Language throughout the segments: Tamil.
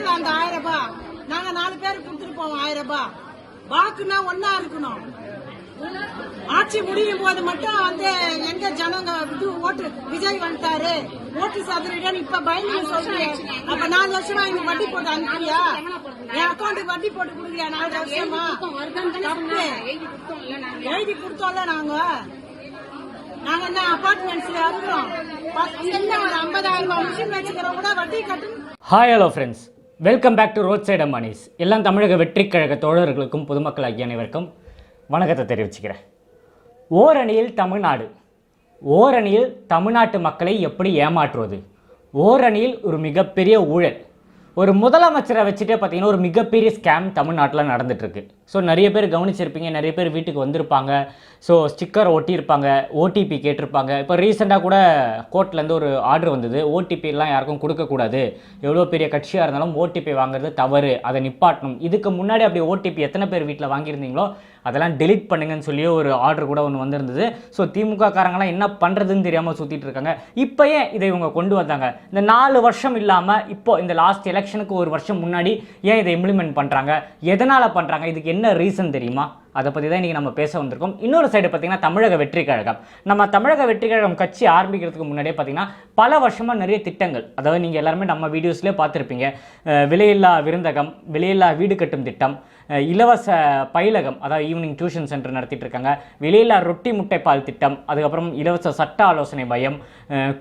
கொடுக்கல அந்த ஆயிரம் ரூபாய். நாங்க நாலு பேருக்கு கொடுத்துட்டு போவோம் ஆயிரம் ரூபாய். வாக்குன்னா ஒன்னா இருக்கணும். ஆட்சி முடியும் போது மட்டும் வந்து எங்க ஜனங்க இது ஓட்டு விஜய் வந்துட்டாரு. ஓட்டு சதுரிடம் இப்ப பயந்து சொல்றீங்க. அப்ப நாலு வருஷமா இங்க வட்டி போட்டு அனுப்பியா என் அக்கௌண்ட்டுக்கு வட்டி போட்டு கொடுக்குறியா நாலு வருஷமா? தப்பு. எழுதி கொடுத்தோம்ல நாங்க. நாங்க என்ன அபார்ட்மெண்ட்ஸ்ல இருக்கிறோம் ஒரு ஐம்பதாயிரம் ரூபாய் மிஷின் வச்சுக்கிறோம் கூட வட்டி கட்டணும் hi hello friends welcome back to road side Ambanis எல்லாம் தமிழக வெற்றிக்கழக தோழர்களுக்கும் பொதுமக்கள் ஆகிய அனைவருக்கும் வணக்கத்தை தெரிவிச்சுக்கிறேன். ஓரணியில் தமிழ்நாடு. ஓரணியில் தமிழ்நாட்டு மக்களை எப்படி ஏமாற்றுவது? ஓரணியில் ஒரு மிகப்பெரிய ஊழல். ஒரு முதலமைச்சரை வச்சுட்டே பார்த்தீங்கன்னா ஒரு மிகப்பெரிய ஸ்கேம் தமிழ்நாட்டில் நடந்துட்டுருக்கு. ஸோ நிறைய பேர் கவனிச்சிருப்பீங்க நிறைய பேர் வீட்டுக்கு வந்திருப்பாங்க. ஸோ ஸ்டிக்கர் ஒட்டியிருப்பாங்க ஓடிபி கேட்டிருப்பாங்க. இப்போ ரீசெண்டாக கூட கோர்ட்லேருந்து ஒரு ஆர்டர் வந்தது. ஓடிபிலாம் யாருக்கும் கொடுக்கக்கூடாது. எவ்வளோ பெரிய கட்சியாக இருந்தாலும் ஓடிபி வாங்குறது தவறு. அதை நிப்பாட்டணும். இதுக்கு முன்னாடி அப்படி ஓடிபி எத்தனை பேர் வீட்டில் வாங்கியிருந்தீங்களோ அதெல்லாம் டெலீட் பண்ணுங்கன்னு சொல்லி ஒரு ஆர்டர் கூட ஒன்று வந்திருந்தது. ஸோ திமுக காரங்களாம் என்ன பண்ணுறதுன்னு தெரியாமல் சுற்றிட்டு இருக்காங்க. இப்போ ஏன் இதை இவங்க கொண்டு வந்தாங்க? இந்த நாலு வருஷம் இல்லாமல் இப்போ இந்த லாஸ்ட் எலெக்ஷனுக்கு ஒரு வருஷம் முன்னாடி ஏன் இதை இம்ப்ளிமெண்ட் பண்ணுறாங்க எதனால் பண்ணுறாங்க இதுக்கு என்ன ரீசன் தெரியுமா? அதை பற்றி தான் இன்றைக்கி நம்ம பேச வந்திருக்கோம். இன்னொரு சைடு பார்த்தீங்கன்னா தமிழக வெற்றி கழகம். நம்ம தமிழக வெற்றி கழகம் கட்சி ஆரம்பிக்கிறதுக்கு முன்னாடியே பார்த்தீங்கன்னா பல வருஷமாக நிறைய திட்டங்கள் அதாவது நீங்கள் எல்லாருமே நம்ம வீடியோஸ்லேயே பார்த்துருப்பீங்க. விலையில்லா விருந்தகம் விலையில்லா வீடு கட்டும் திட்டம் இலவச பயிலகம் அதாவது ஈவினிங் டியூஷன் சென்டர் நடத்திட்டு இருக்காங்க. விலையில்லா ரொட்டி முட்டை பால் திட்டம் அதுக்கப்புறம் இலவச சட்ட ஆலோசனை மையம்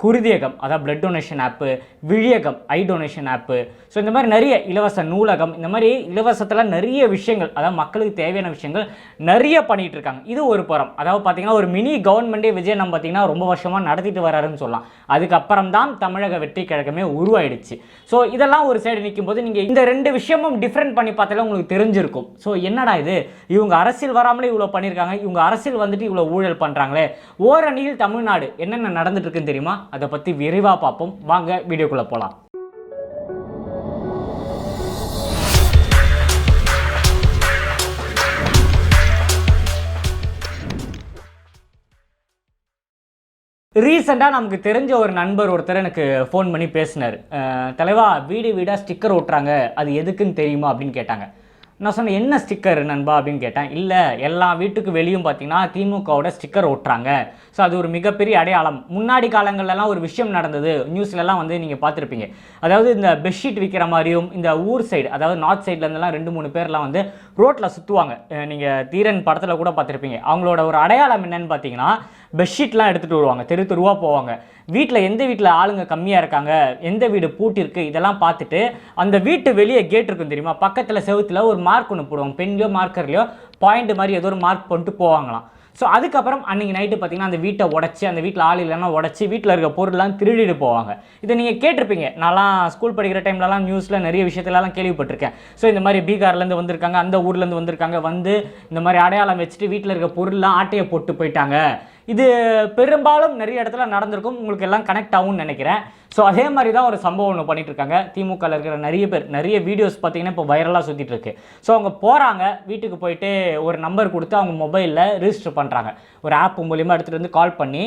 குருதியகம் அதாவது பிளட் டொனேஷன் ஆப்பு விழியகம் ஐ டொனேஷன் ஆப்பு ஸோ இந்த மாதிரி நிறைய இலவச நூலகம் இந்த மாதிரி இலவசத்தில் நிறைய விஷயங்கள் அதாவது மக்களுக்கு தேவையான விஷயங்கள் நிறைய பண்ணிகிட்டு இருக்காங்க. இது ஒரு புறம். அதாவது பார்த்தீங்கன்னா ஒரு மினி கவர்மெண்ட்டே விஜய் நம்ம பார்த்தீங்கன்னா ரொம்ப வருஷமாக நடத்திட்டு வராருன்னு சொல்லலாம். அதுக்கப்புறம் தான் தமிழக வெற்றி கழகமே உருவாயிடுச்சு. ஸோ இதெல்லாம் ஒரு சைடு நிற்கும் போது நீங்கள் இந்த ரெண்டு விஷயமும் டிஃப்ரெண்ட் பண்ணி பார்த்தாலே உங்களுக்கு தெரிஞ்சிருக்கும். ஸோ என்னடா இது? இவங்க அரசியல் வராமலே இவ்வளோ பண்ணியிருக்காங்க இவங்க அரசியல் வந்துட்டு இவ்வளோ ஊழல் பண்ணுறாங்களே ஓரணியில் தமிழ்நாடு என்னென்ன நடந்துட்டு இருக்குன்னு தெரியும்? அதை பற்றி விரிவாக பார்ப்போம். வாங்க வீடியோக்குள்ளே போகலாம் ரீசெண்டாக நமக்கு தெரிஞ்ச ஒரு நண்பர் ஒருத்தர் எனக்கு ஃபோன் பண்ணி பேசினார். தலைவா வீடு வீடாக ஸ்டிக்கர் ஓட்டுறாங்க. அது எதுக்குன்னு தெரியுமா அப்படின்னு கேட்டாங்க. நான் சொன்னேன் என்ன ஸ்டிக்கர் நண்பா அப்படின்னு கேட்டேன். இல்லை எல்லா வீட்டுக்கு வெளியும் பார்த்தீங்கன்னா திமுகவோட ஸ்டிக்கர் ஓட்டுறாங்க. ஸோ அது ஒரு மிகப்பெரிய அடையாளம். முன்னாடி காலங்கள்லாம் ஒரு விஷயம் நடந்தது. நியூஸ்லலாம் வந்து நீங்கள் பார்த்துருப்பீங்க. அதாவது இந்த பெட்ஷீட் விற்கிற மாதிரியும் இந்த ஊர் சைடு அதாவது நார்த் சைட்லேருந்துலாம் ரெண்டு மூணு பேர்லாம் வந்து ரோட்டில் சுற்றுவாங்க நீங்கள் தீரன் படத்தில் கூட பார்த்துருப்பீங்க. அவங்களோட ஒரு அடையாளம் என்னன்னு பார்த்தீங்கன்னா பெட்ஷீட்லாம் எடுத்துகிட்டு வருவாங்க. தெரு தெருவாக போவாங்க. வீட்டில் எந்த வீட்டில் ஆளுங்க கம்மியாக இருக்காங்க எந்த வீடு பூட்டிருக்கு இதெல்லாம் பார்த்துட்டு அந்த வீட்டு வெளியே கேட் இருக்கும் தெரியுமா? பக்கத்தில் செவுத்துல ஒரு மார்க் ஒன்று போடுவாங்க. பென்லையோ மார்க்கர்லையோ பாயிண்ட் மாதிரி ஏதோ ஒரு மார்க் பண்ணிட்டு போவாங்களாம். ஸோ அதுக்கப்புறம் அன்றைக்கி நைட்டு பார்த்தீங்கன்னா அந்த வீட்டை உடச்சி அந்த வீட்டில் ஆள் இல்லைன்னா உடச்சி வீட்டில் இருக்க பொருள்லாம் திருடிட்டு போவாங்க. இதை நீங்கள் கேட்டிருப்பீங்க. நான்லாம் ஸ்கூல் படிக்கிற டைம்லலாம் நியூஸில் நிறைய விஷயத்துலலாம் கேள்விப்பட்டிருக்கேன். ஸோ இந்த மாதிரி பீகார்லேருந்து வந்திருக்காங்க அந்த ஊர்லேருந்து வந்திருக்காங்க வந்து இந்த மாதிரி அடையாளம் வச்சுட்டு வீட்டில் இருக்க பொருள்லாம் ஆட்டையை போட்டு போயிட்டாங்க. இது பெரும்பாலும் நிறைய இடத்துல நடந்திருக்கும். உங்களுக்கு எல்லாம் கனெக்ட் ஆகும்னு நினைக்கிறேன். ஸோ அதே மாதிரி தான் ஒரு சம்பவம் ஒன்று பண்ணிட்டு இருக்காங்க திமுகவில் இருக்கிற நிறைய பேர் நிறைய வீடியோஸ் பார்த்தீங்கன்னா இப்போ வைரலாக சுற்றிட்டு இருக்கு. ஸோ அவங்க போகிறாங்க வீட்டுக்கு போயிட்டு ஒரு நம்பர் கொடுத்து அவங்க மொபைலில் ரிஜிஸ்டர் பண்ணுறாங்க ஒரு ஆப் மூலியமாக எடுத்துகிட்டு வந்து கால் பண்ணி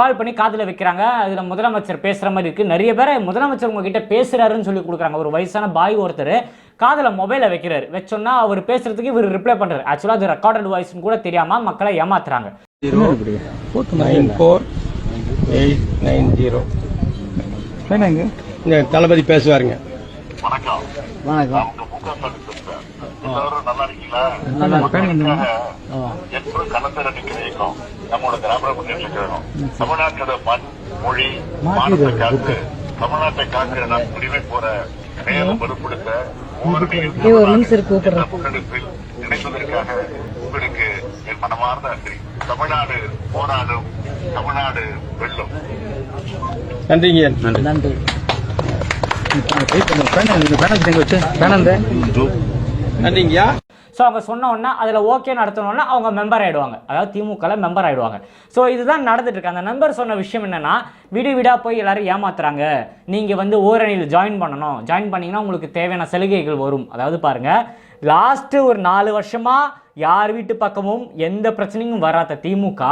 கால் பண்ணி காதில் வைக்கிறாங்க. அதில் முதலமைச்சர் பேசுகிற மாதிரி இருக்குது நிறைய பேர் முதலமைச்சர் உங்ககிட்ட பேசுகிறாருன்னு சொல்லி கொடுக்குறாங்க. ஒரு வயசான பாய் ஒருத்தர் காதில் மொபைலை வைக்கிறாரு. வச்சோன்னா அவர் பேசுகிறதுக்கு இவர் ரிப்ளை பண்ணுறாரு ஆக்சுவலாக அது ரெக்கார்டட் வாய்ஸ்னு கூட தெரியாமல் மக்களை ஏமாத்துறாங்க. Zero nine four eight nine zero என்னங்க தளபதி பேசுவாருங்க. வணக்கம். வணக்கம். நல்லா இருக்கீங்களா? கலந்தர நிக்கிற இயக்கம் நம்மளோட திராவிட முன்னேற்ற கழகம். தமிழ்நாட்டோட மண் மொழி மானத்தை காத்து தமிழ்நாட்டை காக்கிற நம் குடிமை போற மேலும் வலுப்படுத்த. முன்னெடுப்பில் இணைப்பதற்காக உங்களுக்கு என் மனமார்ந்த நன்றி. தமிழ்நாடு போராடும் தமிழ்நாடு வெல்லும். நன்றிங்க. நன்றி. நன்றிங்கய்யா ஸோ அவங்க சொன்ன உடனே அதில் ஓகே நடத்தணும்னா அவங்க மெம்பர் ஆயிடுவாங்க. அதாவது திமுகவில் மெம்பர் ஆயிடுவாங்க. ஸோ இதுதான் நடந்துட்டு இருக்கு. அந்த நம்பர் சொன்ன விஷயம் என்னன்னா வீடு வீடாக போய் எல்லாரும் ஏமாத்துறாங்க. நீங்கள் வந்து ஓரணியில் ஜாயின் பண்ணணும். ஜாயின் பண்ணீங்கன்னா உங்களுக்கு தேவையான சலுகைகள் வரும். அதாவது பாருங்க லாஸ்ட்டு ஒரு நாலு வருஷமா யார் வீட்டு பக்கமும் எந்த பிரச்சனையும் வராத திமுக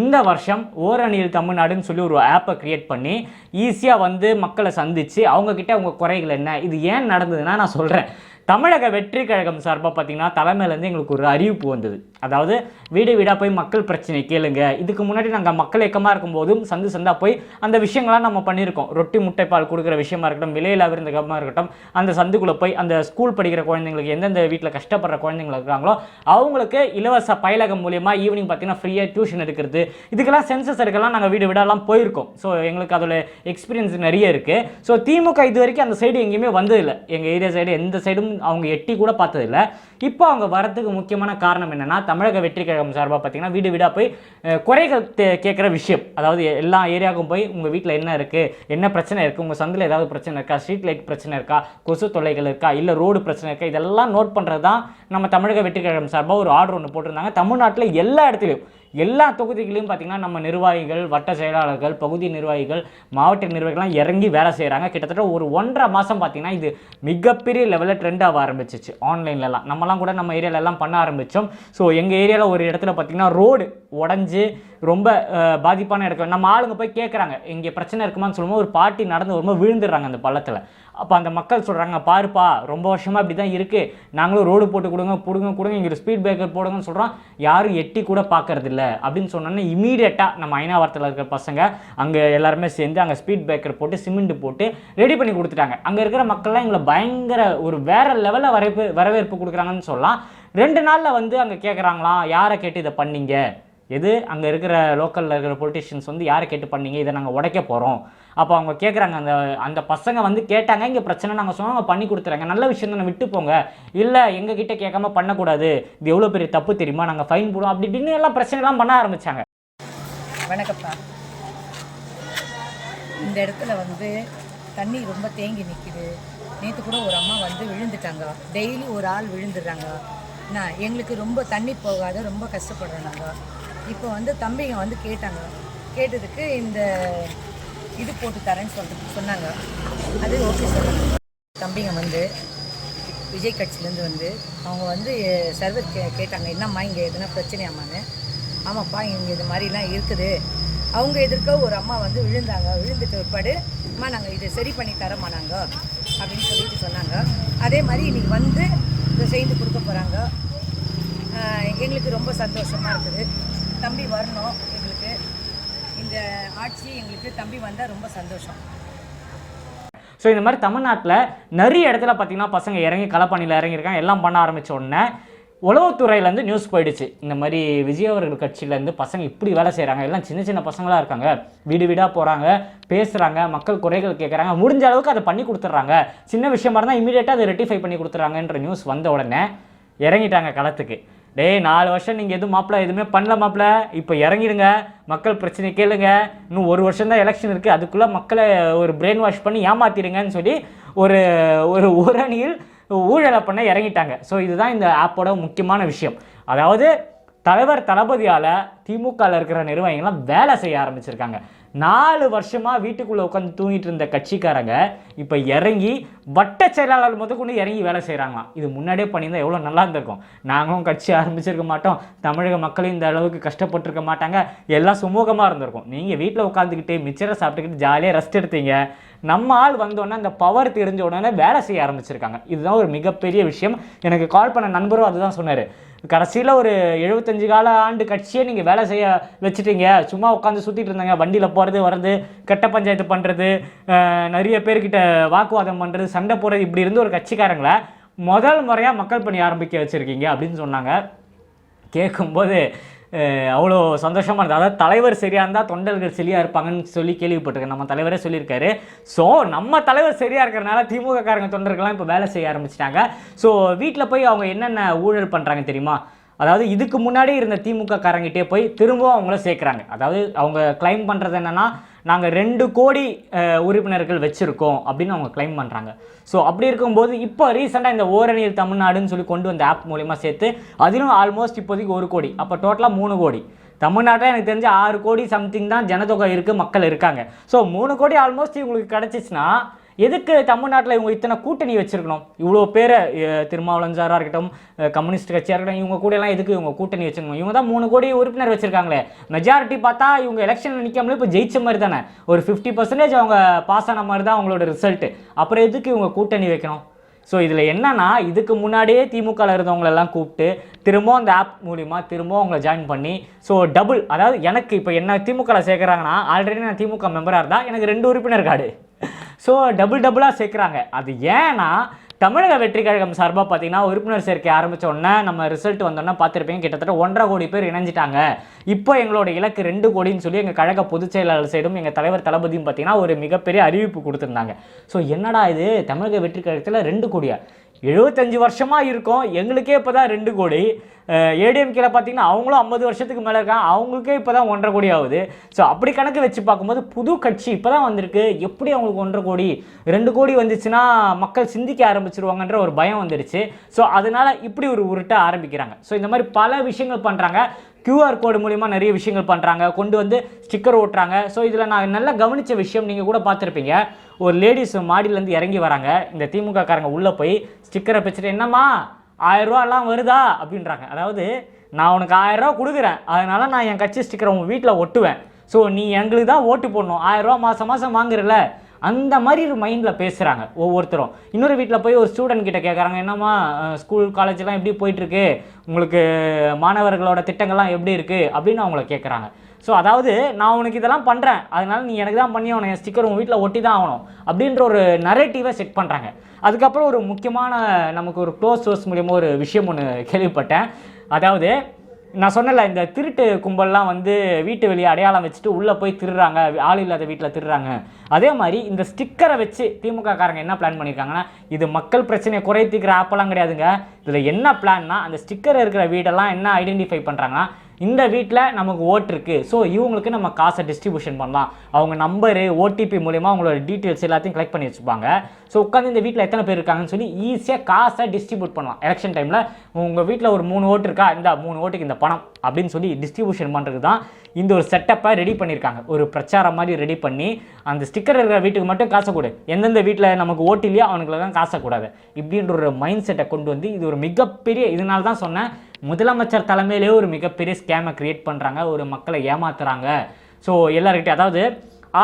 இந்த வருஷம் ஓரணியில் தமிழ்நாடுன்னு சொல்லி ஒரு ஆப்பை க்ரியேட் பண்ணி ஈஸியாக வந்து மக்களை சந்தித்து அவங்கக்கிட்ட அவங்க குறைகள் என்ன? இது ஏன் நடந்ததுன்னா நான் சொல்கிறேன் தமிழக வெற்றி கழகம் சார்பாக பார்த்தீங்கன்னா தலைமையிலேருந்து எங்களுக்கு ஒரு அறிவிப்பு வந்தது. அதாவது வீடு வீடாக போய் மக்கள் பிரச்சனை கேளுங்க. இதுக்கு முன்னாடி நாங்கள் மக்கள் இயக்கமாக இருக்கும்போதும் சந்து சந்தாக போய் அந்த விஷயங்கள்லாம் நம்ம பண்ணியிருக்கோம். ரொட்டி முட்டை பால் கொடுக்குற விஷயமா இருக்கட்டும் விலையில்லா விருந்தகமாக இருக்கட்டும் அந்த சந்துக்குள்ளே போய் அந்த ஸ்கூல் படிக்கிற குழந்தைங்களுக்கு எந்தெந்த வீட்டில் கஷ்டப்படுற குழந்தைங்களுக்கு இருக்காங்களோ அவங்களுக்கு இலவச பயிலகம் மூலியமா ஈவினிங் பார்த்தீங்கன்னா ஃப்ரீயாக டியூஷன் எடுக்கிறது இதுக்கெல்லாம் சென்சஸ் எடுக்கலாம் நாங்கள் வீடு வீடெல்லாம் போயிருக்கோம். ஸோ எங்களுக்கு அதில் எக்ஸ்பீரியன்ஸ் நிறைய இருக்குது ஸோ திமுக இது வரைக்கும் அந்த சைடு எங்கேயுமே வந்ததில்லை. எங்கள் ஏரியா சைடு எந்த சைடும் அவங்க எட்டி கூட பார்த்ததில்ல. இப்போ அவங்க வரத்துக்கு முக்கியமான காரணம் என்னென்னா தமிழக வெற்றி கழகம் சார்பாக பார்த்தீங்கன்னா வீடு வீடாக போய் குறைகள் கேட்குற விஷயம். அதாவது எல்லா ஏரியாவுக்கும் போய் உங்கள் வீட்டில் என்ன இருக்குது என்ன பிரச்சனை இருக்குது உங்கள் சந்தில் ஏதாவது பிரச்சனை இருக்கா ஸ்ட்ரீட் லைட் பிரச்சனை இருக்கா கொசு தொல்லைகள் இருக்கா இல்லை ரோடு பிரச்சனை இருக்கா இதெல்லாம் நோட் பண்ணுறது தான் நம்ம தமிழக வெற்றி கழகம் சார்பாக ஒரு ஆர்டர் ஒன்று போட்டிருந்தாங்க. தமிழ்நாட்டில் எல்லா இடத்துலையும். எல்லா தொகுதிகளையும் பார்த்தீங்கன்னா நம்ம நிர்வாகிகள் வட்ட செயலாளர்கள் பகுதி நிர்வாகிகள் மாவட்ட நிர்வாகிகள்லாம் இறங்கி வேலை செய்கிறாங்க கிட்டத்தட்ட ஒரு ஒன்றரை மாதம் பார்த்தீங்கன்னா இது மிகப்பெரிய லெவலில் ட்ரெண்ட் ஆக ஆரம்பிச்சிச்சு ஆன்லைன்லலாம் நம்மலாம் கூட நம்ம ஏரியாவிலலாம் பண்ண ஆரம்பித்தோம் ஸோ எங்கள் ஏரியாவில் ஒரு இடத்துல பார்த்தீங்கன்னா ரோடு உடஞ்சி ரொம்ப பாதிப்பான இடத்துல நம்ம ஆளுங்க போய் கேட்குறாங்க இங்கே பிரச்சனை இருக்குமான்னு சொல்லும்போது ஒரு பாட்டி நடந்து வரும்போது விழுந்துடுறாங்க அந்த பள்ளத்தில். அப்போ அந்த மக்கள் சொல்கிறாங்க பாருப்பா ரொம்ப வருஷமாக இப்படி தான் இருக்குது நாங்களும் ரோடு போட்டு கொடுங்க கொடுங்க கொடுங்க இங்கே ஒரு ஸ்பீட் பிரேக்கர் போடுங்கன்னு சொல்கிறோம் யாரும் எட்டி கூட பார்க்கறது அப்படின்னு சொன்னோன்னே இமீடியட்டாக நம்ம ஐநாவரத்தில் இருக்கிற பசங்க அங்கே எல்லாருமே சேர்ந்து அங்கே ஸ்பீட் பிரேக்கர் போட்டு சிமெண்ட் போட்டு ரெடி பண்ணி கொடுத்துட்டாங்க. அங்கே இருக்கிற மக்கள்லாம் எங்களை பயங்கர ஒரு வேறு லெவலில் வரவேற்பு வரவேற்பு கொடுக்குறாங்கன்னு சொல்லலாம். ரெண்டு நாளில் வந்து அங்கே கேட்குறாங்களாம் யாரை கேட்டு இதை பண்ணீங்க? எது அங்கே இருக்கிற லோக்கலில் இருக்கிற பொலிட்டிஷியன்ஸ் வந்து யாரை கேட்டு பண்ணீங்க? இதை நாங்கள் உடைக்க போகிறோம் அப்போ அவங்க கேட்குறாங்க அந்த அந்த பசங்க வந்து கேட்டாங்க இங்கே பிரச்சனை நாங்கள் சொன்னோம் அவங்க பண்ணி கொடுத்துறாங்க. நல்ல விஷயம் தானே விட்டு போங்க. இல்லை எங்ககிட்ட கேட்காம பண்ணக்கூடாது. இது எவ்வளோ பெரிய தப்பு தெரியுமா? நாங்கள் ஃபைன் போடுவோம். அப்படி இப்படின்னு எல்லாம் பிரச்சனைலாம் பண்ண ஆரம்பித்தாங்க வணக்கப்பா இந்த இடத்துல வந்து தண்ணி ரொம்ப தேங்கி நிற்கிது நேற்று கூட ஒரு அம்மா வந்து விழுந்துட்டாங்க. டெய்லி ஒரு ஆள் விழுந்துடுறாங்க. நான் எங்களுக்கு ரொம்ப தண்ணி போகாத ரொம்ப கஷ்டப்படுறோம் நாங்கள் இப்போ வந்து தம்பிங்க வந்து கேட்டாங்க. கேட்டதுக்கு இந்த இது போட்டு தரேன்னு சொல்லிட்டு சொன்னாங்க. அது ஓகே சொன்னாங்க. தம்பிங்க வந்து விஜய் கட்சியிலேருந்து வந்து அவங்க வந்து சர்வர் கே கேட்டாங்க என்னம்மா இங்கே எதுனா பிரச்சனையாமான்னு ஆமாப்பா இங்கே இது மாதிரிலாம் இருக்குது. அவங்க எதிர்க்க ஒரு அம்மா வந்து விழுந்தாங்க. விழுந்துட்டு பிற்பாடு அம்மா நாங்கள் இதை சரி பண்ணி தரமா நாங்கள் அப்படின்னு சொல்லிட்டு சொன்னாங்க. அதே மாதிரி இன்றைக்கி வந்து இதை செய்து கொடுக்க போகிறாங்க எங்களுக்கு ரொம்ப சந்தோஷமாக இருக்குது. தம்பி வரணும் எங்களுக்கு. இந்த ஆட்சி எங்களுக்கு தம்பி வந்தால் ரொம்ப சந்தோஷம். ஸோ இந்த மாதிரி தமிழ்நாட்டில் நிறைய இடத்துல பார்த்தீங்கன்னா பசங்க இறங்கி களப்பணியில் இறங்கியிருக்காங்க. எல்லாம் பண்ண ஆரம்பிச்ச உடனே உளவுத்துறையிலேருந்து நியூஸ் போயிடுச்சு. இந்த மாதிரி விஜய் அவர்கள் கட்சியிலேருந்து பசங்க இப்படி வேலை செய்கிறாங்க எல்லாம் சின்ன சின்ன பசங்களாக இருக்காங்க. வீடு வீடாக போகிறாங்க பேசுகிறாங்க மக்கள் குறைகள் கேட்குறாங்க முடிஞ்ச அளவுக்கு அதை பண்ணி கொடுத்துட்றாங்க. சின்ன விஷயமா இருந்தால் இமீடியட்டாக அதை ரெட்டிஃபை பண்ணி கொடுத்துட்றாங்கன்ற நியூஸ் வந்த உடனே இறங்கிட்டாங்க களத்துக்கு. டேய் நாலு வருஷம் நீங்கள் எதுவும் மாப்பிள்ள எதுவுமே பண்ணல மாப்பிள்ள இப்போ இறங்கிடுங்க. மக்கள் பிரச்சனை கேளுங்க. இன்னும் ஒரு வருஷம் தான் எலெக்ஷன் இருக்குது அதுக்குள்ளே மக்களை ஒரு பிரெயின் வாஷ் பண்ணி ஏமாத்திடுங்கன்னு சொல்லி ஒரு ஒரு ஊரணியில் ஊழலை பண்ண இறங்கிட்டாங்க. ஸோ இதுதான் இந்த ஆப்போட முக்கியமான விஷயம். அதாவது தலைவர் தளபதியால் திமுகவில் இருக்கிற நிர்வாகிகள்லாம் வேலை செய்ய ஆரம்பிச்சிருக்காங்க. நாலு வருஷமாக வீட்டுக்குள்ளே உட்காந்து தூங்கிட்டு இருந்த கட்சிக்காரங்க இப்போ இறங்கி வட்ட செயலாளர் முதற்கொண்டு இறங்கி வேலை செய்கிறாங்களாம் இது முன்னாடியே பண்ணியிருந்தா எவ்வளோ நல்லா இருந்திருக்கும். நாங்களும் கட்சி ஆரம்பிச்சிருக்க மாட்டோம். தமிழக மக்களும் இந்த அளவுக்கு கஷ்டப்பட்டிருக்க மாட்டாங்க. எல்லாம் சுமூகமாக இருந்திருக்கும். நீங்கள் வீட்டில் உட்காந்துக்கிட்டு மிச்சரை சாப்பிட்டுக்கிட்டு ஜாலியாக ரெஸ்ட் எடுத்தீங்க. நம்ம ஆள் வந்தோடனே அந்த பவர் தெரிஞ்ச உடனே வேலை செய்ய ஆரம்பிச்சிருக்காங்க. இதுதான் ஒரு மிகப்பெரிய விஷயம். எனக்கு கால் பண்ண நண்பரும் அதுதான் சொன்னார். கடைசியில் ஒரு எழுபத்தஞ்சு கால ஆண்டு கட்சியே நீங்கள் வேலை செய்ய வச்சுட்டீங்க. சும்மா உட்காந்து சுற்றிட்டு இருந்தாங்க. வண்டியில் போகிறது வர்றது கெட்ட பஞ்சாயத்து பண்ணுறது நிறைய பேர்கிட்ட வாக்குவாதம் பண்ணுறது சண்டை போடுறது இப்படி இருந்து ஒரு கட்சிக்காரங்களை முதல் முறையாக மக்கள் பணி ஆரம்பிக்க வச்சுருக்கீங்க அப்படின்னு சொன்னாங்க. கேட்கும்போது அவ்வளோ சந்தோஷமாக இருந்தது. அதாவது தலைவர் சரியாக இருந்தால் தொண்டர்கள் சரியாக இருப்பாங்கன்னு சொல்லி கேள்விப்பட்டிருக்கேன். நம்ம தலைவரே சொல்லியிருக்காரு. ஸோ நம்ம தலைவர் சரியாக இருக்கிறனால திமுக காரங்க தொண்டர்கள்லாம் இப்போ வேலை செய்ய ஆரம்பிச்சிட்டாங்க. ஸோ வீட்டில் போய் அவங்க என்னென்ன ஊழல் பண்ணுறாங்க தெரியுமா? அதாவது இதுக்கு முன்னாடி இருந்த திமுக காரங்கிட்டே போய் திரும்பவும் அவங்கள சேர்க்குறாங்க. அதாவது அவங்க கிளைம் பண்ணுறது என்னென்னா நாங்கள் ரெண்டு கோடி உறுப்பினர்கள் வச்சுருக்கோம் அப்படின்னு அவங்க கிளைம் பண்ணுறாங்க ஸோ அப்படி இருக்கும்போது இப்போ ரீசெண்டாக இந்த ஓரணியில் தமிழ்நாடுன்னு சொல்லி கொண்டு வந்த ஆப் மூலிமா சேர்த்து அதிலும் ஆல்மோஸ்ட் இப்போதைக்கு ஒரு கோடி அப்போ டோட்டலாக மூணு கோடி. தமிழ்நாட்டில் எனக்கு தெரிஞ்ச ஆறு கோடி சம்திங் தான் ஜனத்தொகை இருக்குது மக்கள் இருக்காங்க. ஸோ மூணு கோடி ஆல்மோஸ்ட் இவங்களுக்கு கிடச்சிச்சின்னா எதுக்கு தமிழ்நாட்டில் இவங்க இத்தனை கூட்டணி வச்சிருக்கணும்? இவ்வளோ பேரை திருமாவளஞ்சாராக திருமாவளவன் சாராக இருக்கட்டும் கம்யூனிஸ்ட் கட்சியாக இருக்கட்டும் இவங்க கூட எல்லாம் எதுக்கு இவங்க கூட்டணி வச்சிருக்கணும்? இவங்க தான் மூணு கோடி உறுப்பினர் வச்சிருக்காங்களே. மெஜாரிட்டி பார்த்தா இவங்க எலெக்ஷனில் நிற்காமலே இப்போ ஜெயிச்ச மாதிரி தானே. ஒரு ஃபிஃப்டி பர்சன்டேஜ் அவங்க பாஸ் ஆன மாதிரி தான் அவங்களோட ரிசல்ட்டு அப்புறம் எதுக்கு இவங்க கூட்டணி வைக்கணும்? ஸோ இதில் என்னன்னா இதுக்கு முன்னாடியே திமுகவில் இருந்தவங்களெல்லாம் கூப்பிட்டு திரும்பவும் அந்த ஆப் மூலிமா திரும்பவும் அவங்கள ஜாயின் பண்ணி ஸோ டபுள் அதாவது எனக்கு இப்போ என்ன திமுகவில் சேர்க்குறாங்கன்னா ஆல்ரெடி நான் திமுக மெம்பராக இருந்தால் எனக்கு ரெண்டு உறுப்பினர் கார்டு. ஸோ டபுள் டபுளாக சேர்க்குறாங்க. அது ஏன்னா தமிழக வெற்றி கழகம் சார்பாக பார்த்தீங்கன்னா உறுப்பினர் சேர்க்கை ஆரம்பிச்ச உடனே நம்ம ரிசல்ட் வந்தோன்னே பார்த்துருப்பீங்க கிட்டத்தட்ட ஒன்றரை கோடி பேர் இணைஞ்சிட்டாங்க. இப்போ எங்களோட இலக்கு ரெண்டு கோடின்னு சொல்லி எங்கள் கழக பொதுச் செயலாளர் சைடும் எங்கள் தலைவர் தளபதியும் பார்த்தீங்கன்னா ஒரு மிகப்பெரிய அறிவிப்பு கொடுத்துருந்தாங்க. ஸோ என்னடா இது? தமிழக வெற்றி கழகத்தில் ரெண்டு கோடியா? எழுபத்தஞ்சு வருஷமாக இருக்கும். எங்களுக்கே இப்போ தான் ரெண்டு கோடி. ஏடிஎம்கேல பார்த்தீங்கன்னா அவங்களும் ஐம்பது வருஷத்துக்கு மேலே இருக்காங்க. அவங்களுக்கே இப்போ தான் ஒன்றரை கோடி ஆகுது. ஸோ அப்படி கணக்கு வச்சு பார்க்கும்போது புது கட்சி இப்போ தான் வந்திருக்கு. எப்படி அவங்களுக்கு ஒன்றரை கோடி ரெண்டு கோடி வந்துச்சுன்னா மக்கள் சிந்திக்க ஆரம்பிச்சிருவாங்கன்ற ஒரு பயம் வந்துடுச்சு ஸோ அதனால் இப்படி ஒரு உருட்ட ஆரம்பிக்கிறாங்க. ஸோ இந்த மாதிரி பல விஷயங்கள் பண்ணுறாங்க கியூஆர் கோடு மூலிமா நிறைய விஷயங்கள் பண்ணுறாங்க கொண்டு வந்து ஸ்டிக்கர் ஓட்டுறாங்க. ஸோ இதில் நான் நல்லா கவனித்த விஷயம் நீங்கள் கூட பார்த்துருப்பீங்க. ஒரு லேடிஸ் மாடியிலேருந்து இறங்கி வராங்க. இந்த திமுக காரங்க உள்ளே போய் ஸ்டிக்கரை பிச்சுட்டு என்னம்மா ஆயிரரூவாலாம் வருதா? அப்படின்றாங்க. அதாவது நான் உனக்கு ஆயிரரூவா கொடுக்குறேன். அதனால் நான் என் கட்சி ஸ்டிக்கரை உங்கள் வீட்டில் ஒட்டுவேன். ஸோ நீ எங்களுக்கு தான் ஓட்டு போடணும். ஆயிரரூவா மாதம் மாதம் வாங்குறல. அந்த மாதிரி ஒரு மைண்டில் பேசுகிறாங்க ஒவ்வொருத்தரும். இன்னொரு வீட்டில் போய் ஒரு ஸ்டூடெண்ட் கிட்ட கேட்குறாங்க என்னம்மா ஸ்கூல் காலேஜ்லாம் எப்படி போயிட்டுருக்கு? உங்களுக்கு மாணவர்களோட திட்டங்கள்லாம் எப்படி இருக்குது அப்படின்னு அவங்கள கேட்குறாங்க ஸோ அதாவது நான் உனக்கு இதெல்லாம் பண்ணுறேன் அதனால நீ எனக்கு தான் பண்ணி ஆகணும். என் ஸ்டிக்கர் உங்கள் வீட்டில் ஒட்டி தான் ஆகணும். அப்படின்ற ஒரு நரேட்டிவை செட் பண்ணுறாங்க அதுக்கப்புறம் ஒரு முக்கியமான நமக்கு ஒரு க்ளோஸ் சோர்ஸ் மூலியமாக ஒரு விஷயம் ஒன்று கேள்விப்பட்டேன். அதாவது நான் சொன்னல இந்த திருட்டு கும்பல்லாம் வந்து வீட்டு வெளியே அடையாளம் வச்சுட்டு உள்ளே போய் திருடுறாங்க ஆள் இல்லாத வீட்டில் திருடுறாங்க. அதே மாதிரி இந்த ஸ்டிக்கரை வச்சு திமுக காரங்க என்ன பிளான் பண்ணியிருக்காங்கன்னா இது மக்கள் பிரச்சனையை குறைத்திக்கிற ஆப்பெல்லாம் கிடையாதுங்க. இதில் என்ன பிளான்னா அந்த ஸ்டிக்கர் இருக்கிற வீடெல்லாம் என்ன ஐடென்டிஃபை பண்ணுறாங்கன்னா இந்த வீட்டில் நமக்கு ஓட்டு இருக்குது ஸோ இவங்களுக்கு நம்ம காசை டிஸ்ட்ரிபியூஷன் பண்ணலாம். அவங்க நம்பரு ஓடிபி மூலயமா அவங்களோட டீட்டெயில்ஸ் எல்லாத்தையும் கலெக்ட் பண்ணி வச்சுப்பாங்க. ஸோ உட்காந்து இந்த வீட்டில் எத்தனை பேர் இருக்காங்கன்னு சொல்லி ஈஸியாக காசை டிஸ்ட்ரிபியூட் பண்ணலாம். எலெக்ஷன் டைமில் உங்கள் வீட்டில் ஒரு மூணு ஓட்டு இருக்கா? இந்த மூணு ஓட்டுக்கு இந்த பணம் அப்படின்னு சொல்லி டிஸ்ட்ரிபியூஷன் பண்ணுறது தான் இந்த ஒரு செட்டப்பை ரெடி பண்ணியிருக்காங்க ஒரு பிரச்சாரம் மாதிரி ரெடி பண்ணி அந்த ஸ்டிக்கர் இருக்கிற வீட்டுக்கு மட்டும் காசை கொடு. எந்தெந்த வீட்டில் நமக்கு ஓட்டு இல்லையோ அவனுக்குள்ள தான் காசை கூடாது. இப்படின்ற ஒரு மைண்ட் செட்டை கொண்டு வந்து இது ஒரு மிகப்பெரிய இதனால தான் சொன்னேன் முதலமைச்சர் தலைமையிலே ஒரு மிகப்பெரிய ஸ்கேமை கிரியேட் பண்ணுறாங்க ஒரு மக்களை ஏமாத்துறாங்க. ஸோ எல்லாருக்கிட்டே அதாவது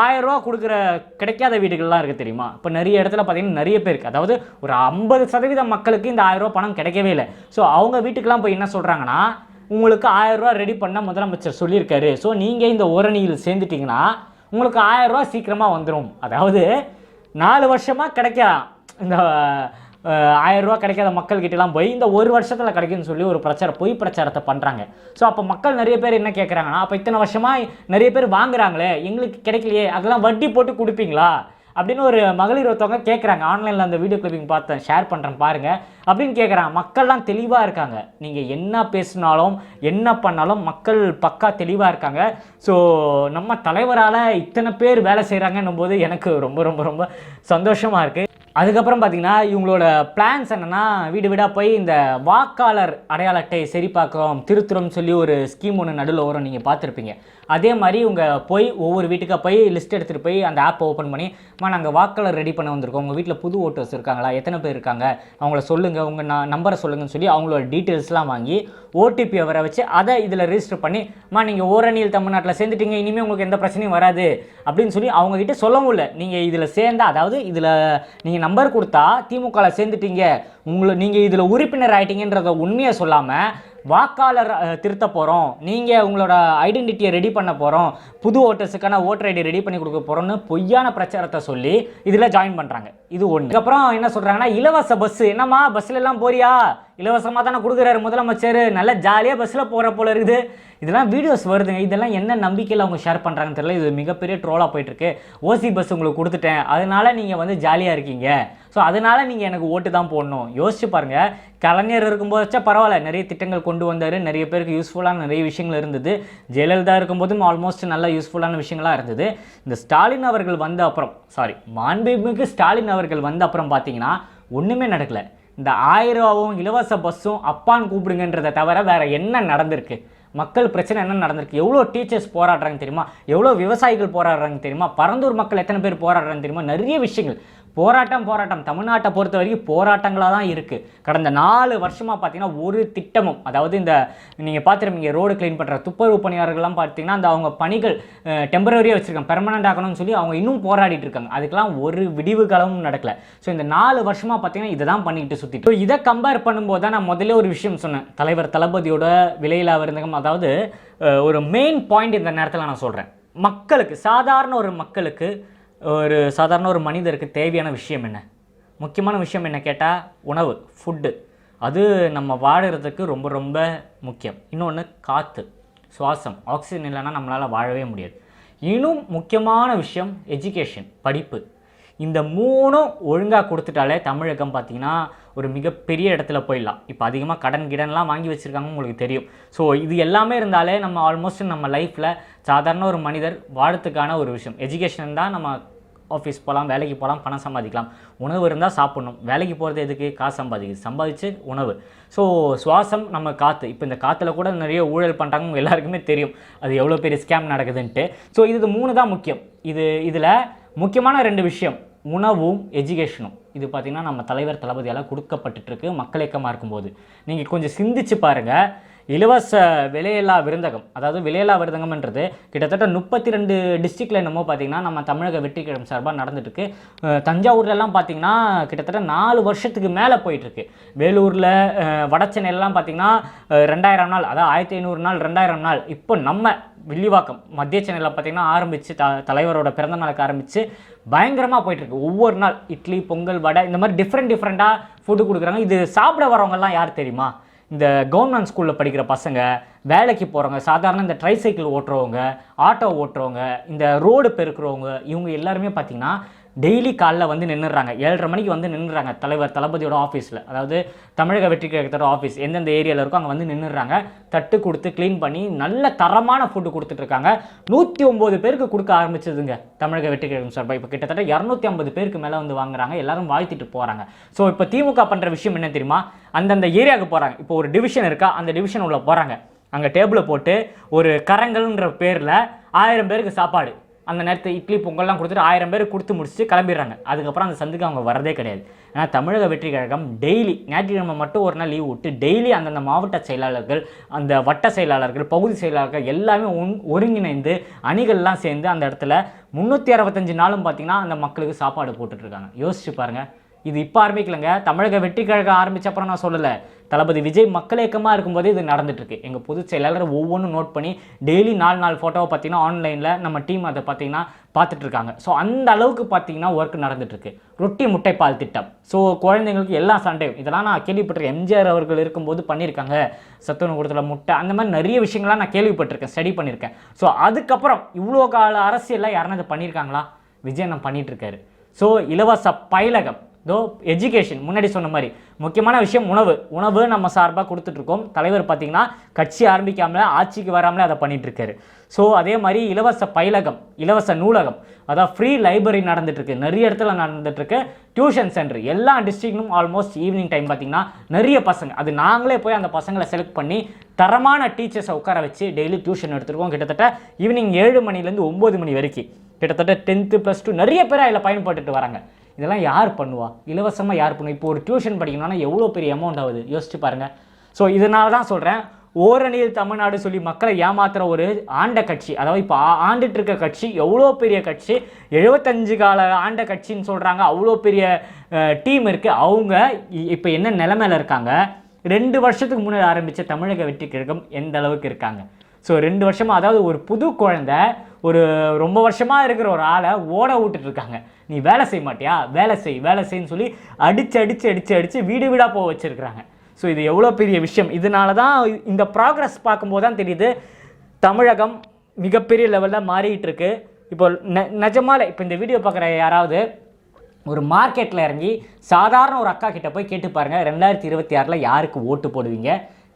ஆயிரம் ரூபா கொடுக்குற கிடைக்காத வீடுகள்லாம் இருக்குது தெரியுமா? இப்போ நிறைய இடத்துல பார்த்தீங்கன்னா நிறைய பேருக்கு அதாவது ஒரு ஐம்பது சதவீதம் மக்களுக்கு இந்த ஆயிரம் ரூபா பணம் கிடைக்கவே இல்லை. ஸோ அவங்க வீட்டுக்கெல்லாம் போய் என்ன சொல்கிறாங்கன்னா உங்களுக்கு ஆயிரம் ரெடி பண்ண முதலமைச்சர் சொல்லியிருக்காரு. ஸோ நீங்கள் இந்த ஓரணியில் சேர்ந்துட்டிங்கன்னா உங்களுக்கு ஆயிரம் சீக்கிரமாக வந்துடும் அதாவது நாலு வருஷமாக கிடைக்கலாம் இந்த அஹ், கிடைக்காத மக்கள்கிட்டலாம் போய் இந்த ஒரு வருஷத்தில் கிடைக்கும்னு சொல்லி ஒரு பிரச்சாரம் பொய் பிரச்சாரத்தை பண்ணுறாங்க ஸோ அப்போ மக்கள் நிறைய பேர் என்ன கேட்குறாங்கன்னா அப்போ இத்தனை வருஷமாக நிறைய பேர் வாங்குறாங்களே எங்களுக்கு கிடைக்கலையே அதெல்லாம் வட்டி போட்டு கொடுப்பீங்களா? அப்படின்னு ஒரு மகளிர் ஒருத்தவங்க கேட்குறாங்க ஆன்லைனில் அந்த வீடியோ கிளிப்பிங் பார்த்தேன். ஷேர் பண்ணுறேன் பாருங்கள் அப்படின்னு கேட்குறாங்க மக்கள்லாம் தெளிவாக இருக்காங்க. நீங்கள் என்ன பேசினாலும் என்ன பண்ணாலும் மக்கள் பக்கா தெளிவாக இருக்காங்க. ஸோ நம்ம தலைவரால் இத்தனை பேர் வேலை செய்கிறாங்கன்னும் போது எனக்கு ரொம்ப ரொம்ப ரொம்ப சந்தோஷமாக இருக்குது அதுக்கப்புறம் பார்த்தீங்கன்னா இவங்களோட பிளான்ஸ் என்னென்னா வீடு வீடாக போய் இந்த வாக்காளர் அடையாள அட்டை சரி பார்க்குறோம் திருத்துறோம்னு சொல்லி ஒரு ஸ்கீம் ஒன்று நடுவில் வரும். நீங்கள் பார்த்துருப்பீங்க. அதே மாதிரி உங்கள் போய் ஒவ்வொரு வீட்டுக்காக போய் லிஸ்ட் எடுத்துகிட்டு போய் அந்த ஆப்பை ஓப்பன் பண்ணி மா நாங்கள் வாக்காளர் ரெடி பண்ண வந்திருக்கோம். உங்கள் வீட்டில் புது ஓட்டர்ஸ் இருக்காங்களா? எத்தனை பேர் இருக்காங்க? அவங்கள சொல்லுங்கள் உங்கள் ந நம்பரை சொல்லுங்கன்னு சொல்லி அவங்களோட டீட்டெயில்ஸ்லாம் வாங்கி ஓடிபி அவரை வச்சு அதை இதில் ரிஜிஸ்டர் பண்ணி மா நீங்கள் ஓரணியில் தமிழ்நாட்டில் சேர்ந்துட்டீங்க. இனிமேல் உங்களுக்கு எந்த பிரச்சனையும் வராது. அப்படின்னு சொல்லி அவங்ககிட்ட சொல்லவும் இல்லை. நீங்கள் இதில் சேர்ந்தால் அதாவது இதில் நீங்கள் நம்பர் கொடுத்தா திமுகவில் சேர்ந்துட்டீங்க. உங்களை நீங்கள் இதில் உறுப்பினர் ஆகிட்டீங்கன்றத உண்மையை சொல்லாமல் வாக்காளர் திருத்த போகிறோம் நீங்கள் உங்களோட ஐடென்டிட்டியை ரெடி பண்ண போகிறோம் புது ஓட்டர்ஸுக்கான ஓட்டர் ஐடி ரெடி பண்ணி கொடுக்க போகிறோம்னு பொய்யான பிரச்சாரத்தை சொல்லி இதில் ஜாயின் பண்ணுறாங்க இது ஒன்று அப்புறம் என்ன சொல்கிறாங்கன்னா இலவச பஸ் என்னம்மா பஸ்ல எல்லாம் போறியா? இலவசமாக தானே கொடுக்குறாரு முதலமைச்சர். நல்லா ஜாலியாக பஸ்ஸில் போகிற போல இருக்குது. இதெல்லாம் வீடியோஸ் வருதுங்க. இதெல்லாம் என்ன நம்பிக்கையில் அவங்க ஷேர் பண்ணுறாங்கன்னு தெரியல. இது மிகப்பெரிய ட்ரோலாக போயிட்டுருக்கு. ஓசி பஸ் உங்களுக்கு கொடுத்துட்டேன். அதனால் நீங்கள் வந்து ஜாலியாக இருக்கீங்க. ஸோ அதனால் நீங்கள் எனக்கு ஓட்டு தான் போடணும். யோசிச்சு பாருங்கள் கலைஞர் இருக்கும்போதாச்சா பரவாயில்ல. நிறைய திட்டங்கள் கொண்டு வந்தார். நிறைய பேருக்கு யூஸ்ஃபுல்லான நிறைய விஷயங்கள் இருந்தது. ஜெயலலிதா இருக்கும்போதும் ஆல்மோஸ்ட் நல்ல யூஸ்ஃபுல்லான விஷயங்களாக இருந்தது. இந்த ஸ்டாலின் அவர்கள் வந்த அப்புறம் சாரி மாண்புமிகு ஸ்டாலின் அவர்கள் வந்த அப்புறம் பார்த்தீங்கன்னா ஒன்றுமே நடக்கலை. இந்த ஆயிரம் ரூபாவும் இலவச பஸ்ஸும் அப்பான்னு கூப்பிடுங்கன்றதை தவிர வேறு என்ன நடந்திருக்கு? மக்கள் பிரச்சனை என்ன நடந்திருக்கு? எவ்வளோ டீச்சர்ஸ் போராடுறாங்க தெரியுமா? எவ்வளோ விவசாயிகள் போராடுறாங்க தெரியுமா? பரந்தூர் மக்கள் எத்தனை பேர் போராடுறாங்க தெரியுமா? நிறைய விஷயங்கள். போராட்டம் போராட்டம். தமிழ்நாட்டை பொறுத்த வரைக்கும் போராட்டங்களாக தான் இருக்குது கடந்த நாலு வருஷமாக பார்த்தீங்கன்னா ஒரு திட்டமும் அதாவது இந்த நீங்கள் பார்த்துருப்பீங்க ரோடு க்ளீன் பண்ணுற துப்புரவு பணியாளர்கள்லாம் பார்த்தீங்கன்னா அந்த அவங்க பணிகள் டெம்பரரியாக வச்சுருக்காங்க பெர்மனண்ட் ஆகணும்னு சொல்லி அவங்க இன்னும் போராடிட்டு இருக்காங்க. அதுக்கெல்லாம் ஒரு விடிவு காலமும் நடக்கலை. ஸோ இந்த நாலு வருஷமாக பார்த்தீங்கன்னா இதை தான் பண்ணிக்கிட்டு சுற்றிட்டு ஸோ இதை கம்பேர் பண்ணும்போது தான் நான் முதல்ல ஒரு விஷயம் சொன்னேன். தலைவர் தளபதியோட விலையில்லா விருந்தகம் அதாவது ஒரு மெயின் பாயிண்ட் இந்த நேரத்தில் நான் சொல்கிறேன் மக்களுக்கு சாதாரண ஒரு மக்களுக்கு ஒரு சாதாரண ஒரு மனிதருக்கு தேவையான விஷயம் என்ன? முக்கியமான விஷயம் என்ன கேட்டால் உணவு ஃபுட்டு அது நம்ம வாழறதுக்கு ரொம்ப ரொம்ப முக்கியம். இன்னொன்று காற்று சுவாசம். ஆக்சிஜன் இல்லைன்னா நம்மளால் வாழவே முடியாது. இன்னும் முக்கியமான விஷயம் எஜுகேஷன் படிப்பு. இந்த மூணும் ஒழுங்காக கொடுத்துட்டாலே தமிழகம் பார்த்தீங்கன்னா ஒரு மிகப்பெரிய இடத்துல போயிடலாம். இப்போ அதிகமாக கடன் கிடன்லாம் வாங்கி வச்சுருக்காங்க உங்களுக்கு தெரியும். ஸோ இது எல்லாமே இருந்தாலே நம்ம ஆல்மோஸ்ட் நம்ம லைஃப்பில் சாதாரண ஒரு மனிதர் வாழறதுக்கான ஒரு விஷயம். எஜுகேஷன் தான் நம்ம ஆஃபீஸ் போகலாம் வேலைக்கு போகலாம் பணம் சம்பாதிக்கலாம். உணவு இருந்தால் சாப்பிட்ணும். வேலைக்கு போகிறது எதுக்கு? காசு சம்பாதிக்குது சம்பாதிச்சு உணவு. ஸோ சுவாசம் நம்ம காற்று இப்போ இந்த காற்றுல கூட நிறைய ஊழல் பண்ணுறாங்க எல்லாருக்குமே தெரியும். அது எவ்வளோ பெரிய ஸ்கேம் நடக்குதுன்ட்டு. ஸோ இது மூணு தான் முக்கியம். இது இதில் முக்கியமான ரெண்டு விஷயம். உணவும் எஜுகேஷனும் இது பார்த்திங்கன்னா நம்ம தலைவர் தளபதியால் கொடுக்கப்பட்டுருக்கு மக்கள் இயக்கமாக இருக்கும்போது. நீங்கள் கொஞ்சம் சிந்திச்சு பாருங்கள் இலவச விலையில்லா விருந்தகம் அதாவது விலையில்லா விருந்தகம்ன்றது கிட்டத்தட்ட முப்பத்தி ரெண்டு டிஸ்ட்ரிக்டில் என்னமோ பார்த்தீங்கன்னா நம்ம தமிழக வெற்றிக்கிழமை சார்பாக நடந்துட்டுருக்கு. தஞ்சாவூர்லலாம் பார்த்தீங்கன்னா கிட்டத்தட்ட நாலு வருஷத்துக்கு மேலே போயிட்டுருக்கு. வேலூரில் வடச்சென்னையிலலாம் பார்த்தீங்கன்னா ரெண்டாயிரம் நாள் அதாவது ஆயிரத்தி ஐநூறு நாள் ரெண்டாயிரம் நாள். இப்போ நம்ம வில்லிவாக்கம் மத்திய சென்னையில் பார்த்தீங்கன்னா ஆரம்பித்து த தலைவரோட பிறந்த நாளுக்கு ஆரம்பித்து பயங்கரமாக போயிட்டுருக்கு. ஒவ்வொரு நாள் இட்லி பொங்கல் வடை இந்த மாதிரி டிஃப்ரெண்ட் டிஃப்ரெண்ட்டாக ஃபுட்டு கொடுக்குறாங்க. இது சாப்பிட வரவங்கலாம் யார் தெரியுமா? இந்த கவர்மெண்ட் ஸ்கூலில் படிக்கிற பசங்க வேலைக்கு போகிறவங்க சாதாரண இந்த ட்ரைசைக்கிள் ஓட்டுறவங்க ஆட்டோ ஓட்டுறவங்க இந்த ரோடு பெருக்கிறவங்க இவங்க எல்லாருமே பார்த்திங்கன்னா டெய்லி காலைல வந்து நின்றுறாங்க ஏழரை மணிக்கு வந்து நின்றுறாங்க தலைவர் தளபதியோட ஆஃபீஸில் அதாவது தமிழக வெற்றி கழகத்தோட ஆஃபீஸ் எந்தெந்த ஏரியாவில் இருக்கோ அங்கே வந்து நின்றுறாங்க தட்டு கொடுத்து க்ளீன் பண்ணி நல்ல தரமான ஃபுட்டு கொடுத்துட்ருக்காங்க. நூற்றி ஒம்பது பேருக்கு கொடுக்க ஆரம்பிச்சதுங்க தமிழக வெற்றி கழகம் சார்பாக இப்போ கிட்டத்தட்ட இரநூத்தி ஐம்பது பேருக்கு மேலே வந்து வாங்குறாங்க. எல்லாரும் வாழ்த்திட்டு போகிறாங்க ஸோ இப்போ திமுக பண்ணுற விஷயம் என்ன தெரியுமா? அந்தந்த ஏரியாவுக்கு போகிறாங்க இப்போ ஒரு டிவிஷன் இருக்கா? அந்த டிவிஷன் உள்ள போகிறாங்க அங்கே டேபிளை போட்டு ஒரு கரங்கள்ன்ற பேரில் ஆயிரம் பேருக்கு சாப்பாடு. அந்த நேரத்தில் இட்லி பொங்கல்லாம் கொடுத்துட்டு ஆயிரம் பேர் கொடுத்து முடிச்சுட்டு கிளம்பிடுறாங்க. அதுக்கப்புறம் அந்த சந்துக்கு அவங்க வரதே கிடையாது. ஏன்னா தமிழக வெற்றி கழகம் டெய்லி ஞாயிற்றுக்கிழமை மட்டும் ஒரு நாள் லீவ் விட்டு டெய்லி அந்தந்த மாவட்ட செயலாளர்கள் அந்த வட்ட செயலாளர்கள் பகுதி செயலாளர்கள் எல்லாமே ஒன் ஒருங்கிணைந்து அணிகள்லாம் சேர்ந்து அந்த இடத்துல முந்நூற்றி அறுபத்தஞ்சு நாளும் பார்த்தீங்கன்னா அந்த மக்களுக்கு சாப்பாடு போட்டுட்ருக்காங்க யோசிச்சு பாருங்கள் இது இப்போ ஆரம்பிக்கலைங்க. தமிழக வெற்றி கழகம் ஆரம்பித்த அப்புறம் நான் சொல்லலை. தளபதி விஜய் மக்கள் இயக்கமாக இருக்கும்போது இது நடந்துட்டுருக்கு. எங்கள் பொதுச் செயலாளர் ஒவ்வொன்றும் நோட் பண்ணி டெய்லி நாலு நாலு ஃபோட்டோவை பார்த்தீங்கன்னா ஆன்லைனில் நம்ம டீம் அதை பார்த்தீங்கன்னா பார்த்துட்ருக்காங்க ஸோ அந்த அளவுக்கு பார்த்தீங்கன்னா ஒர்க் நடந்துட்டுருக்கு. ரொட்டி முட்டைப்பால் திட்டம். ஸோ குழந்தைங்களுக்கு எல்லா சண்டையும். இதெல்லாம் நான் கேள்விப்பட்டிருக்கேன். எம்ஜிஆர் அவர்கள் இருக்கும்போது பண்ணியிருக்காங்க. சத்துணவு கொடுத்துல முட்டை. அந்த மாதிரி நிறைய விஷயங்கள்லாம் நான் கேள்விப்பட்டிருக்கேன். ஸ்டடி பண்ணியிருக்கேன். ஸோ அதுக்கப்புறம் இவ்வளோ கால அரசியலில் யாருன்னா இதை பண்ணியிருக்காங்களா? விஜய் நான் பண்ணிட்டு ஸோ இலவச பயிலகம். தோ எஜுகேஷன் முன்னாடி சொன்ன மாதிரி. முக்கியமான விஷயம் உணவு. உணவு நம்ம சார்பாக கொடுத்துட்ருக்கோம். தலைவர் பார்த்தீங்கன்னா கட்சி ஆரம்பிக்காமல் ஆட்சிக்கு வராமலே அதை பண்ணிகிட்ருக்காரு ஸோ அதே மாதிரி இலவச பயிலகம் இலவச நூலகம் அதான் ஃப்ரீ லைப்ரரி நடந்துட்டுருக்கு நிறைய இடத்துல நடந்துட்டுருக்கு டியூஷன் சென்டர் எல்லா டிஸ்ட்ரிக்ட்லும் ஆல்மோஸ்ட் ஈவினிங் டைம் பார்த்தீங்கன்னா நிறைய பசங்க அது நாங்களே போய் அந்த பசங்களை செலக்ட் பண்ணி தரமான டீச்சர்ஸை உட்கார வச்சு டெய்லி டியூஷன் எடுத்துருக்கோம். கிட்டத்தட்ட ஈவினிங் ஏழு மணிலேருந்து ஒம்பது மணி வரைக்கும். கிட்டத்தட்ட டென்த்து ப்ளஸ் டூ நிறைய பேர் அதில் பயன்பட்டுட்டு வராங்க. இதெல்லாம் யார் பண்ணுவா? இலவசமாக யார் பண்ணுவா? இப்போ ஒரு டியூஷன் படிக்கணும்னா எவ்வளோ பெரிய அமௌண்ட் ஆகுது? யோசிச்சு பாருங்கள் ஸோ இதனால தான் சொல்கிறேன் ஓரணியில் தமிழ்நாடு சொல்லி மக்களை ஏமாத்துகிற ஒரு ஆண்ட கட்சி அதாவது இப்போ ஆண்டுட்டு இருக்க கட்சி எவ்வளோ பெரிய கட்சி எழுபத்தஞ்சு கால ஆண்ட கட்சின்னு சொல்கிறாங்க அவ்வளோ பெரிய டீம் இருக்குது அவங்க இ- இப்போ என்ன நிலமையில் இருக்காங்க? ரெண்டு வருஷத்துக்கு முன்னாடி ஆரம்பித்த தமிழக வெற்றி கழகம் எந்த அளவுக்கு இருக்காங்க? ஸோ ரெண்டு வருஷமாக அதாவது ஒரு புது குழந்தை ஒரு ரொம்ப வருஷமாக இருக்கிற ஒரு ஆளை ஓட விட்டுட்டு இருக்காங்க. நீ வேலை செய்ய மாட்டியா? வேலை செய் வேலை செய்ன்னு சொல்லி அடிச்சு அடிச்சு அடிச்சு அடிச்சு வீடு வீடாக போக வச்சுருக்கிறாங்க. ஸோ இது எவ்வளோ பெரிய விஷயம். இதனால தான் இந்த ப்ராக்ரஸ் பார்க்கும்போது தான் தெரியுது தமிழகம் மிகப்பெரிய லெவலில் மாறிட்டு இருக்கு. இப்போ நெ நிஜமால இப்போ இந்த வீடியோ பார்க்குற யாராவது ஒரு மார்க்கெட்டில் இறங்கி சாதாரண ஒரு அக்கா கிட்டே போய் கேட்டு பாருங்கள் ரெண்டாயிரத்தி இருபத்தி ஆறில் யாருக்கு ஓட்டு போடுவீங்க?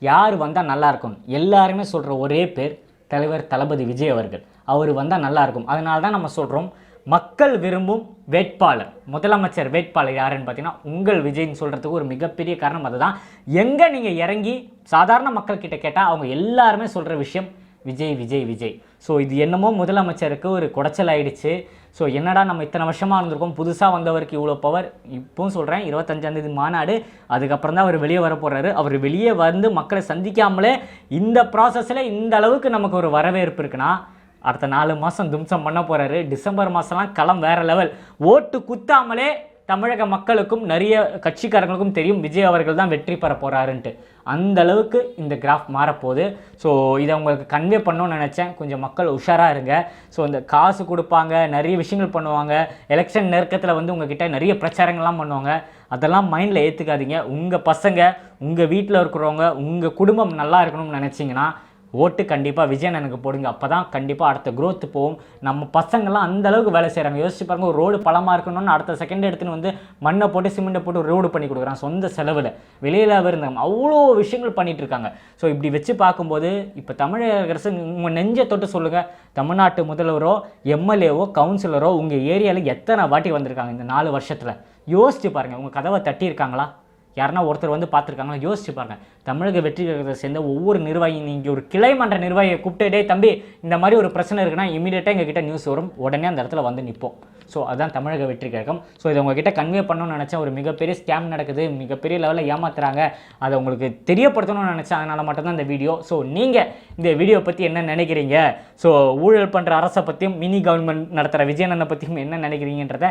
யார் வந்தால் நல்லாயிருக்கும் எல்லாருமே சொல்கிற ஒரே பேர் தலைவர் தளபதி விஜய் அவர்கள். அவர் வந்தால் நல்லாயிருக்கும் அதனால தான் நம்ம சொல்கிறோம் மக்கள் விரும்பும் வேட்பாளர். முதலமைச்சர் வேட்பாளர் யாருன்னு பார்த்தீங்கன்னா உங்கள் விஜய்னு சொல்கிறதுக்கு ஒரு மிகப்பெரிய காரணம் அதுதான். எங்கே நீங்கள் இறங்கி சாதாரண மக்கள்கிட்ட கேட்டால் அவங்க எல்லாருமே சொல்கிற விஷயம் விஜய் விஜய் விஜய். ஸோ இது என்னமோ முதலமைச்சருக்கு ஒரு குடைச்சல் ஆயிடுச்சு. ஸோ என்னடா நம்ம இத்தனை வருஷமாக இருந்திருக்கோம் புதுசாக வந்தவருக்கு இவ்வளோ பவர் இப்போவும் சொல்கிறேன் இருபத்தஞ்சாந்தேதி மாநாடு அதுக்கப்புறம் தான் அவர் வெளியே வர போகிறாரு அவர் வெளியே வந்து மக்களை சந்திக்காமலே இந்த ப்ராசஸில் இந்த அளவுக்கு நமக்கு ஒரு வரவேற்பு இருக்குன்னா அடுத்த நாலு மாதம் தும்சம் பண்ண போகிறாரு டிசம்பர் மாதம்லாம் களம் வேறு லெவல். ஓட்டு குத்தாமலே தமிழக மக்களுக்கும் நிறைய கட்சிக்காரங்களுக்கும் தெரியும் விஜய் அவர்கள் தான் வெற்றி பெற போகிறாருன்ட்டு அந்த அளவுக்கு இந்த கிராஃப் மாறப்போகுது. ஸோ இதை உங்களுக்கு கன்வே பண்ணணும்னு நினச்சேன். கொஞ்சம் மக்கள் உஷாராக இருங்க. ஸோ இந்த காசு கொடுப்பாங்க நிறைய விஷயங்கள் பண்ணுவாங்க. எலெக்ஷன் நெருக்கத்தில் வந்து உங்ககிட்ட நிறைய பிரச்சாரங்கள்லாம் பண்ணுவாங்க. அதெல்லாம் மைண்டில் ஏற்றுக்காதீங்க உங்கள் பசங்க உங்கள் வீட்டில் இருக்கிறவங்க உங்கள் குடும்பம் நல்லா இருக்கணும்னு நினச்சிங்கன்னா ஓட்டு கண்டிப்பாக விஜயன் எனக்கு போடுங்க. அப்போ தான் கண்டிப்பாக அடுத்த க்ரோத் போகும். நம்ம பசங்கள்லாம் அந்தளவுக்கு வேலை செய்கிறாங்க யோசிச்சு பாருங்கள் ஒரு ரோடு பழமாக இருக்கணும்னு அடுத்த செகண்ட் எடுத்துன்னு வந்து மண்ணை போட்டு சிமெண்ட்டை போட்டு ரோடு பண்ணி கொடுக்குறான். சொந்த செலவில். வெளியில் இருந்தாங்க அவ்வளோ விஷயங்கள் பண்ணிகிட்டு இருக்காங்க. ஸோ இப்படி வச்சு பார்க்கும்போது இப்போ தமிழக அரசு உங்கள் நெஞ்சை தொட்டு சொல்லுங்கள் தமிழ்நாட்டு முதல்வரோ எம்எல்ஏவோ கவுன்சிலரோ உங்கள் ஏரியாவில் எத்தனை வாட்டி வந்திருக்காங்க இந்த நாலு வருஷத்தில்? யோசிச்சு பாருங்கள் உங்கள் கதவை தட்டியிருக்காங்களா? யாருன்னா ஒருத்தர் வந்து பார்த்துருக்காங்களா? யோசிச்சு பாருங்க. தமிழக வெற்றி கழகத்தை சேர்ந்த ஒவ்வொரு நிர்வாகி நீங்கள் ஒரு கிளை மன்ற நிர்வாகியை கூப்பிட்டுட்டே தம்பி இந்த மாதிரி ஒரு பிரச்சனை இருக்குன்னா இமீடியட்டாக எங்கள் நியூஸ் வரும். உடனே அந்த இடத்துல வந்து நிற்போம் ஸோ அதான் தமிழக வெற்றி கழகம். ஸோ இதை உங்ககிட்ட கன்வே பண்ணணும்னு நினச்சேன். ஒரு மிகப்பெரிய ஸ்கேம் நடக்குது. மிகப்பெரிய லெவலில் ஏமாத்துறாங்க. அதை உங்களுக்கு தெரியப்படுத்தணும்னு நினச்சேன். அதனால் மட்டும்தான் இந்த வீடியோ ஸோ நீங்கள் இந்த வீடியோ பற்றி என்ன நினைக்கிறீங்க? ஸோ ஊழல் பண்ணுற அரசை பற்றியும் மினி கவர்மெண்ட் நடத்துகிற விஜயநந்தனை பற்றியும் என்ன நினைக்கிறீங்கன்றத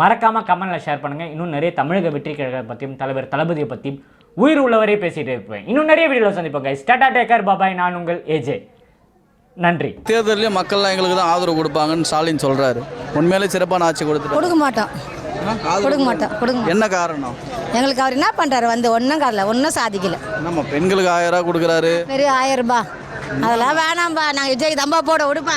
மறக்காமல் கமெண்டில் ஷேர் பண்ணுங்கள் இன்னும் நிறைய தமிழக வெற்றி கழகத்தை பற்றியும் தலைவர் தளபதியை பற்றியும் உயிர் உள்ளவரை பேசிகிட்டு இருப்பேன். இன்னும் நிறைய வீடியோவில் சந்திப்போம் கைஸ் டாடா டேக்கர் பாபாய் நான் உங்கள் ஏஜே நன்றி. தேர்தலையும் மக்கள்லாம் எங்களுக்கு தான் ஆதரவு கொடுப்பாங்கன்னு ஸ்டாலின் சொல்றாரு. உண்மையிலே சிறப்பான ஆட்சி கொடுத்துட்டு கொடுக்க மாட்டோம். கொடுக்க மாட்டோம். கொடுக்க மாட்டோம் என்ன காரணம்? எங்களுக்கு அவர் என்ன பண்ணுறாரு வந்து ஒன்றும் காரல ஒன்றும் சாதிக்கல. நம்ம பெண்களுக்கு ஆயிரம் ரூபாய் கொடுக்குறாரு. வெறும் ஆயிரம் ரூபாய். அதெல்லாம் வேணாம்பா. நாங்கள் விஜய்க்கு தம்பா போட விடுப்பா